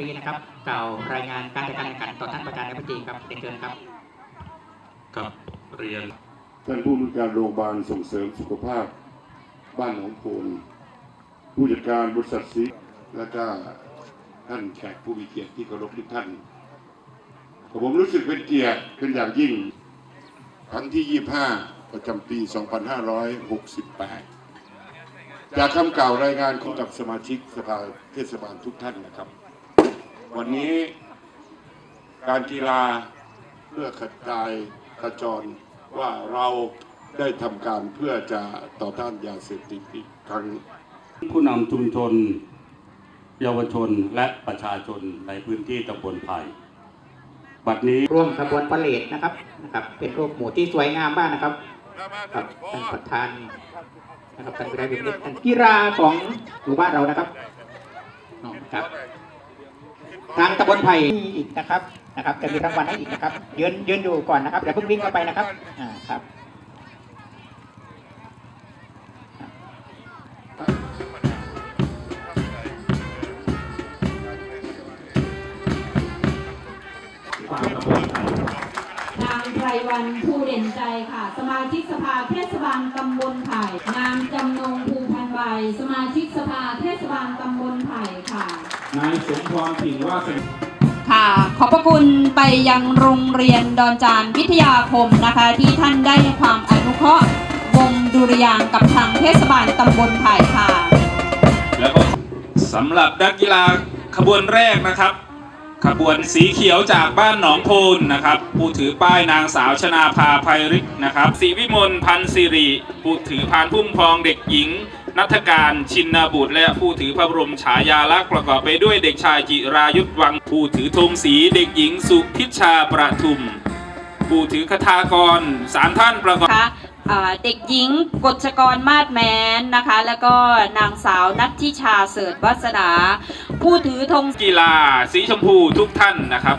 รีนะครับกล่าวรายงานการจัดการแข่งขันต่อท่านประธานในพิธีครับเรียนเชิญครับกับเรียนท่านผู้อำนวยการโรงพยาบาลส่งเสริมสุขภาพบ้านหนองโพนผู้จัดการบริษัทซีและก็ท่านแขกผู้มีเกียรติที่เคารพทุกท่านผมรู้สึกเป็นเกียรติเป็นอย่างยิ่งครั้งที่ 25 ประจำปี 2568 จากคำกล่าวรายงานของกับสมาชิกสภาเทศบาลทุกท่านนะครับ วันนี้การกีฬาเพื่อขจายขจรว่าเราได้ทำการเพื่อจะต่อต้านยาเสพติดอีกครั้ง ผู้นำชุมชน เยาวชนและประชาชนในพื้นที่ตำบลไผ่บัดนี้ร่วมขบวนพาเลทนะครับนะครับ เป็นรูปหมู่ที่สวยงามมากนะครับครับท่านประธานนะครับท่านประธานวิทย์ท่านกีฬาของหมู่บ้านเรานะครับอ๋อครับ ทางตำบลไผ่อีกนะครับนะครับ จะมีรางวัลให้อีกนะครับยืนยืนอยู่ก่อนนะครับอย่าเพิ่งวิ่งเข้าไปนะครับอ่าครับนางไพรวันภูเด่นใจค่ะ สมาชิกสภาเทศบาลตำบลไผ่นางจำนงภูพันใบสมาชิกสภาเทศบาลตำบลไผ่ค่ะ นายสมพรผิงว่าสค่ะ ขอบพระคุณไปยังโรงเรียนดอนจานวิทยาคมนะคะ ที่ท่านได้ให้ความอนุเคราะห์วงดุริยางค์กับทางเทศบาลตำบลไผ่ค่ะ แล้วก็สำหรับนักกีฬาขบวนแรกนะครับ ขบวนสีเขียวจากบ้านหนองโพนนะครับ ผู้ถือป้ายนางสาวชนาภาภัยริกนะครับสีวิมลพันธ์สิริผู้ถือพานพุ่มพองเด็กหญิง นัฐการชินนาบุตรและผู้ถือพระบรมฉายาลักษณ์ประกอบไปด้วยเด็กชายจิรายุทธวัง ผู้ถือธงสีเด็กหญิงสุพิชชาประทุม ผู้ถือคทากรสามท่านประกอบนะคะอ่าเด็กหญิงกฎชกรมาศแมนนะคะ แล้วก็นางสาวนัทธิชาเสิร์ชวัสนา ผู้ถือธงกีฬาสีชมพูทุกท่านนะครับ